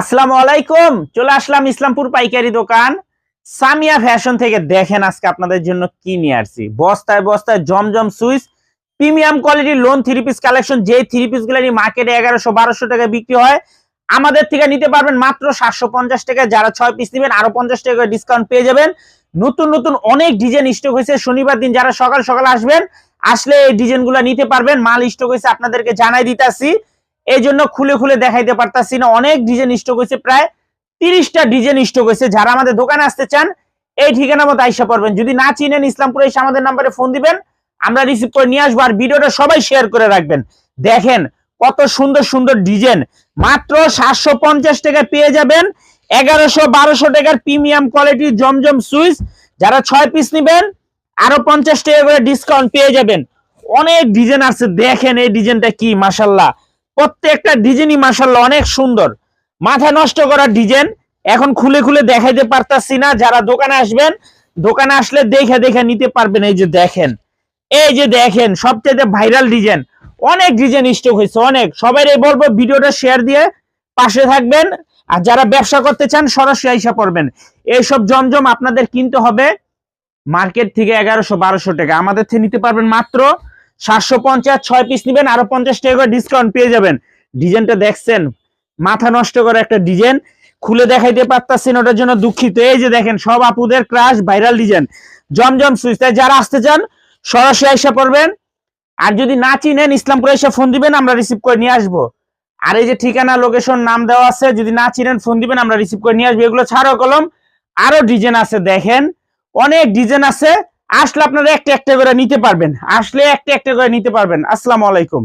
আসসালামু আলাইকুম, চলে আসলাম ইসলামপুর পাইকারি দোকান। সামিয়া ফ্যাশন থেকে দেখেন আজকে আপনাদের জন্য কি নিয়ে আসছি। বস্তায় বস্তায় জমজম সুইচ, প্রিমিয়াম কোয়ালিটির লোন থ্রি পিস কালেকশন যে থ্রি পিসগুলো মার্কেটে এগারোশো, বারোশো টাকা বিক্রি হয়। আমাদের থেকে নিতে পারবেন মাত্র সাতশো পঞ্চাশ টাকা যারা ছয় পিস নেবেন, আরও পঞ্চাশ টাকা ডিসকাউন্ট পেয়ে যাবেন। নতুন নতুন অনেক ডিজাইন স্টক হয়েছে। শনিবার দিন যারা সকাল সকাল আসবেন, আসলে এই ডিজাইনগুলা নিতে পারবেন। মাল স্টক হয়েছে আপনাদেরকে জানাই দিতেছি। এই জন্য খুলে খুলে দেখাইতে পারতাছি না। অনেক ডিজাইন স্টক হয়েছে, প্রায় তিরিশটা ডিজাইন স্টক হয়েছে। যারা আমাদের দোকানে আসতে চান, এই ঠিকানা মতো আইসা পড়বেন। যদি না চিনেন ইসলামপুরে এসে আমাদের নাম্বারে ফোন দিবেন, আমরা রিসিভ করে নিয়ে আসব আর ভিডিওটা সবাই শেয়ার করে রাখবেন। দেখেন কত সুন্দর সুন্দর ডিজাইন। মাত্র সাতশো পঞ্চাশ টাকা পেয়ে যাবেন। এগারোশো, বারোশো টাকার প্রিমিয়াম কোয়ালিটির জমজম সুইচ। যারা ছয় পিস নেবেন, আরও পঞ্চাশ টাকা করে ডিসকাউন্ট পেয়ে যাবেন। অনেক ডিজাইন আছে, দেখেন এই ডিজাইনটা কি মাসাল্লাহ প্রত্যেকটা ডিজাইনই মাসাল্লাহ অনেক সুন্দর। মাথা নষ্ট করার ডিজাইন এখন খুলে খুলে দেখাইতে পারতাছি না। যারা দোকানে আসবেন, দোকানে আসলে দেখে দেখে নিতে পারবেন। এই যে দেখেন, এই যে দেখেন, সবচেয়ে ভাইরাল ডিজাইন অনেক ডিজাইন স্টক হয়েছে, অনেক। সবাই বলব ভিডিওটা শেয়ার দিয়ে পাশে থাকবেন। আর যারা ব্যবসা করতে চান, সরাসরি আইসা পড়বেন। এইসব জমজম আপনাদের কিনতে হবে। মার্কেট থেকে এগারোশো বারোশো টাকা। আমাদের থেকে নিতে পারবেন মাত্র সাতশো পঞ্চাশ, ছয় পিস নেবেন, আরও পঞ্চাশ টাকা করে ডিসকাউন্ট পেয়ে যাবেন। ডিজাইনটা দেখছেন, মাথা নষ্ট করে একটা ডিজাইন খুলে দেখাইতে পারতাছেন ওটার জন্য দুঃখিত। এই যে দেখেন, সব আপুদের crush viral design Zamzam switch. তাই যারা আসতে চান, সরাসরি এসে পড়বেন। আর যদি না চিনেন, ইসলামপুরে এসে ফোন দিবেন, আমরা রিসিভ করে নিয়ে আসব। আর এই যে ঠিকানা লোকেশন নাম দেওয়া আছে, যদি না চিনেন ফোন দিবেন, আমরা রিসিভ করে নিয়ে আসব। এগুলো ছাড়াও কলম, আরও ডিজাইন আছে, দেখেন। অনেক ডিজাইন আছে। আসলে আপনারা একটা একটা করে নিতে পারবেন। আসলে একটা একটা করে নিতে পারবেন। আসসালামু আলাইকুম।